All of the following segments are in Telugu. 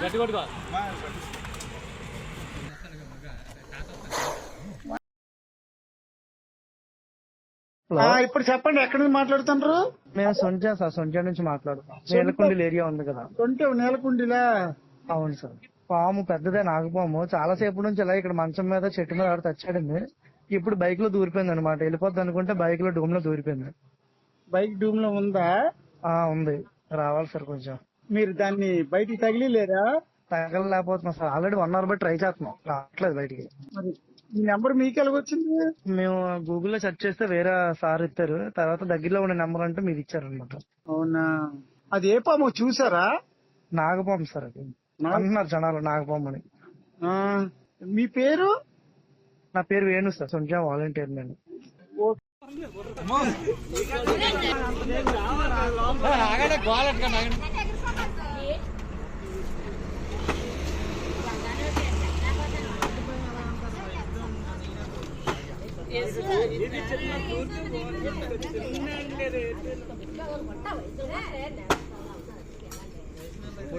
గట్టి కొట్టుకో ఆ, ఇప్పుడు చెప్పండి ఎక్కడి నుంచి మాట్లాడుతున్నారు? మేము సొంచా సార్ సొంచా నుంచి మాట్లాడుతాం నేలకొండల ఏరియా ఉంది కదా. కొంటే నేలకుండిలా? అవును సార్. పాము పెద్దదే నాగపాము. చాలా సేపు నుంచి ఇలా ఇక్కడ మంచం మీద చెట్టు మీద ఆడ తెచ్చాడింది ఇప్పుడు బైక్లో దూరిపోయింది అనమాట వెళ్ళిపోద్ది అనుకుంటే బైక్లో డూమ్లో దూరిపోయింది. బైక్ డూమ్లో ఉందా? ఆ ఉంది. రావాలి సార్ కొంచెం. మీరు దాన్ని బయటికి తగిలిలేరా తగలలేకపోతున్నాం సార్. ఆల్రెడీ వన్ అవర్ బట్టి ట్రై చేస్తున్నాం. రావట్లేదు బయటికి. మరి ఈ నెంబర్ మీకు ఎలాగొచ్చింది మేము గూగుల్లో సెర్చ్ చేస్తే వేరే సార్ ఇచ్చారు. తర్వాత దగ్గరలో ఉన్న నెంబర్ అంటే మీరు ఇచ్చారనమాట అవునా? అది ఏ పాము? చూసారా? నాగపాము సార్ అది. నాగ- అంటున్నారు జనాలు నాగపాము అని. ఆ, మీ పేరు? నా పేరు వేణు సార్ సొంచా వాలంటీర్ నేను.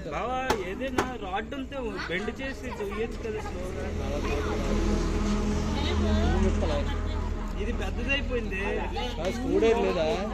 బావా ఏదైనా రాడ్ ఉంటే బెండ్ చేసి చెయ్యొచ్చు కదా స్లోగా ఇది పెద్దదైపోయింది స్కూడే లేదా లైట్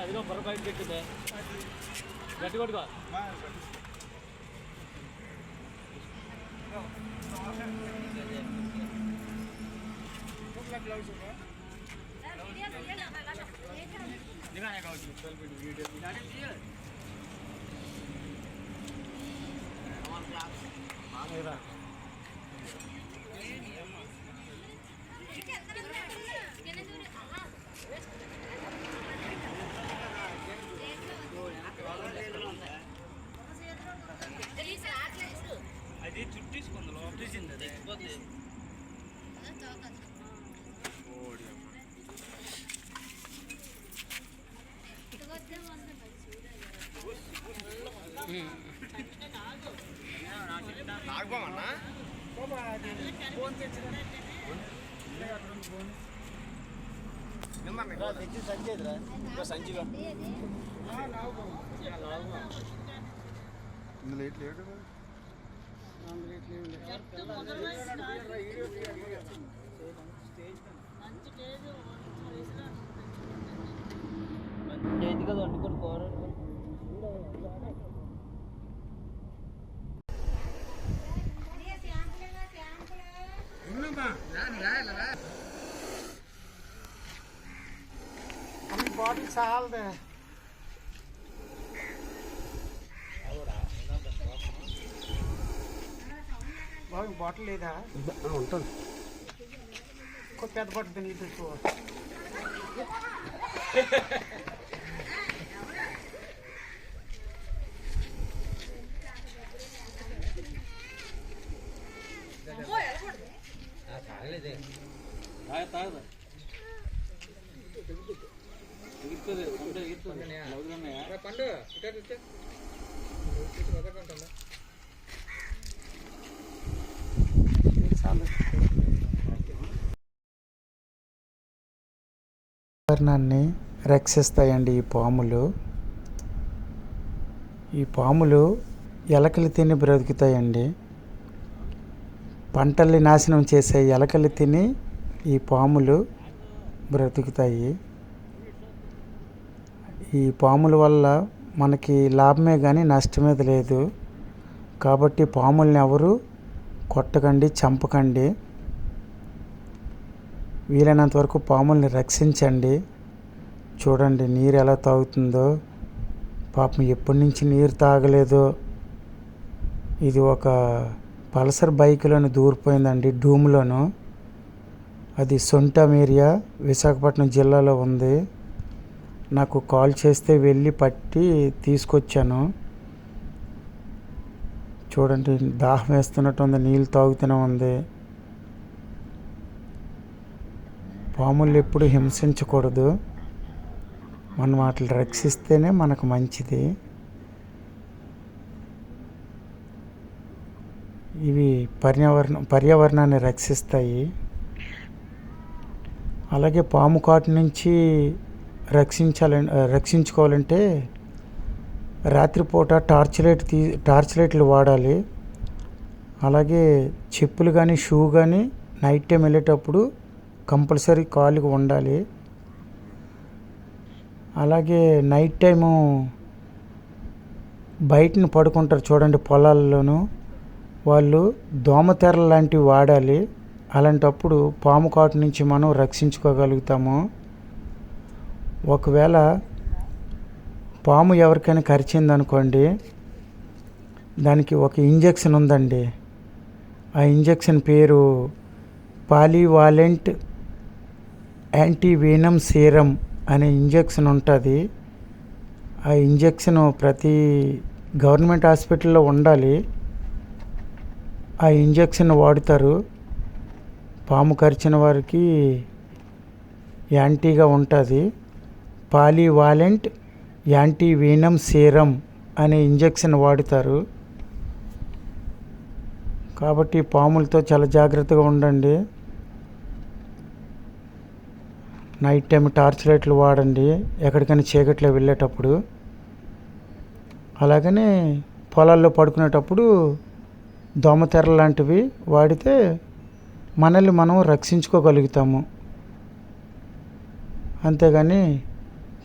ఇదిగో బుర్ర బయట పెట్టిందే గట్టి కొట్టుకో అది చుట్టేసుకుంది లోపలేసింది అది ఎక్కిపోద్ది సంచిలో చేతికి అది వండుకొని కూర బాటిల్ చాలదే బాటిల్ లేదా? ఉంటుంది. పెద్ద బాటిల్ నీళ్ళు తెచ్చుకో తాగదా ఎగురుతుంది పండు ఎగురుతుంది వాతావరణాన్ని రక్షిస్తాయండి ఈ పాములు. ఈ పాములు ఎలకలు తిని బ్రతుకుతాయండి. పంటల్ని నాశనం చేసే ఎలకలు తిని ఈ పాములు బ్రతుకుతాయి. ఈ పాముల వల్ల మనకి లాభమే కానీ నష్టమేది లేదు. కాబట్టి పాముల్ని ఎవరు కొట్టకండి చంపకండి. వీలైనంత వరకు పాముల్ని రక్షించండి. చూడండి నీరు ఎలా తాగుతుందో. పాపం ఎప్పటి నుంచి నీరు తాగలేదో. ఇది ఒక పల్సర్ బైక్లోని దూరిపోయిందండి డూమ్లోను. అది సొంటం ఏరియా విశాఖపట్నం జిల్లాలో ఉంది. నాకు కాల్ చేస్తే వెళ్ళి పట్టి తీసుకొచ్చాను. చూడండి దాహం వేస్తున్నట్టు ఉంది నీళ్ళు తాగుతూనే ఉంది. పాములు ఎప్పుడు హింసించకూడదు. మనం వాటిని రక్షిస్తేనే మనకు మంచిది. ఇవి పర్యావరణ పర్యావరణాన్ని రక్షిస్తాయి. అలాగే పాము కాటు నుంచి రక్షించాలని రక్షించుకోవాలంటే రాత్రిపూట టార్చ్ లైట్ తీ టార్చ్ లైట్లు వాడాలి. అలాగే చెప్పులు కానీ షూ కానీ నైట్ టైం వెళ్ళేటప్పుడు కంపల్సరీ కాలుకి ఉండాలి అలాగే నైట్ టైము బయటను పడుకుంటారు చూడండి పొలాల్లోనూ. వాళ్ళు దోమతెరలు లాంటివి వాడాలి. అలాంటప్పుడు పాము కాటు నుంచి మనం రక్షించుకోగలుగుతాము. ఒకవేళ పాము ఎవరికైనా కరిచిందనుకోండి దానికి ఒక ఇంజెక్షన్ ఉందండి. ఆ ఇంజెక్షన్ పేరు పాలీవాలెంట్ యాంటీవీనమ్ సీరం అనే ఇంజెక్షన్ ఉంటుంది. ఆ ఇంజెక్షన్ ప్రతి గవర్నమెంట్ హాస్పిటల్లో ఉండాలి. ఆ ఇంజెక్షన్ వాడుతారు. పాము కరిచిన వారికి యాంటీగా ఉంటుంది. పాలీవాలెంట్ యాంటీవీనమ్ సీరం అనే ఇంజెక్షన్ వాడుతారు. కాబట్టి పాములతో చాలా జాగ్రత్తగా ఉండండి. నైట్ టైం టార్చ్ లైట్లు వాడండి. ఎక్కడికైనా చీకట్లో వెళ్ళేటప్పుడు. అలాగనే పొలాల్లో పడుకునేటప్పుడు దోమతెర లాంటివి వాడితే మనల్ని మనం రక్షించుకోగలుగుతాము. అంతేగాని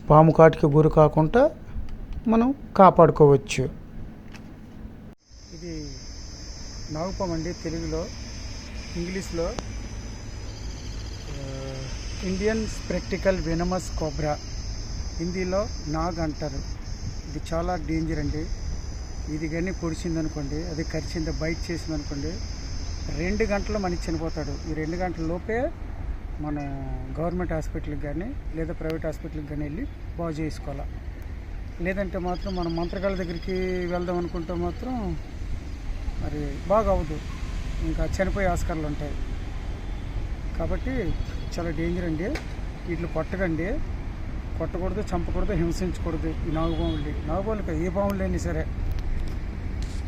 పాము కాటికి గురి కాకుండా మనం కాపాడుకోవచ్చు. ఇది నాగుపాము అండి తెలుగులో ఇంగ్లీష్లో ఇండియన్ స్పెక్టికల్ వెనమస్ కోబ్రా. హిందీలో నాగ్ అంటారు. ఇది చాలా డేంజర్ అండి. ఇది కానీ పొడిచింది అనుకోండి అది కరిచింది బైట్ చేసింది అనుకోండి రెండు గంటలు మనకి చనిపోతాడు. ఈ రెండు గంటల లోపే మనం గవర్నమెంట్ హాస్పిటల్కి కానీ లేదా ప్రైవేట్ హాస్పిటల్కి కానీ వెళ్ళి బాగు చేసుకోవాలి. లేదంటే మాత్రం మనం మంత్రగాల దగ్గరికి వెళ్దాం అనుకుంటే మాత్రం మరి బాగా అవ్వదు ఇంకా చనిపోయే ఆస్కారాలు ఉంటాయి. కాబట్టి చాలా డేంజర్ అండి. వీటిని కొట్టకండి. కొట్టకూడదు చంపకూడదు హింసించకూడదు ఈ నాగుబాములు నాగుబాములు ఏ బాములు అయినా సరే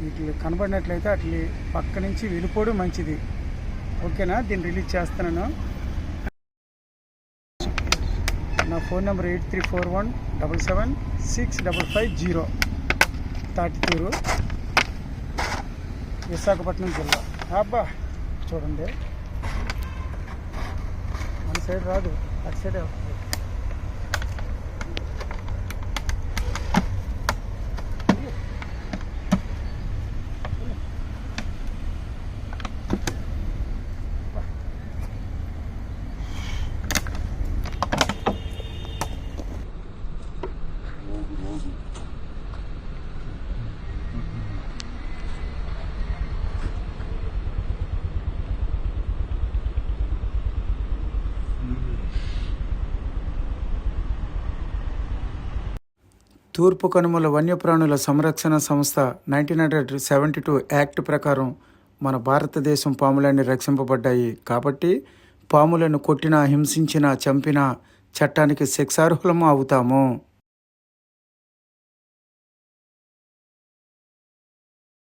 వీటిని కనబడినట్లయితే అట్లా పక్క నుంచి వెళ్ళిపోవడం మంచిది. ఓకేనా? దీన్ని రిలీజ్ చేస్తున్నాను. నా phone number eight three four one double seven six double five zero. Tatituru Visakhapatnam జిల్లా. అబ్బా చూడండి. సైడ్ రాదు అటు సైడే తూర్పు కనుమల వన్యప్రాణుల సంరక్షణ సంస్థ nineteen hundred seventy two act ప్రకారం మన భారతదేశం పాములన్నీ రక్షింపబడ్డాయి. కాబట్టి పాములను కొట్టినా హింసించినా చంపినా చట్టానికి శిక్షార్హులము అవుతాము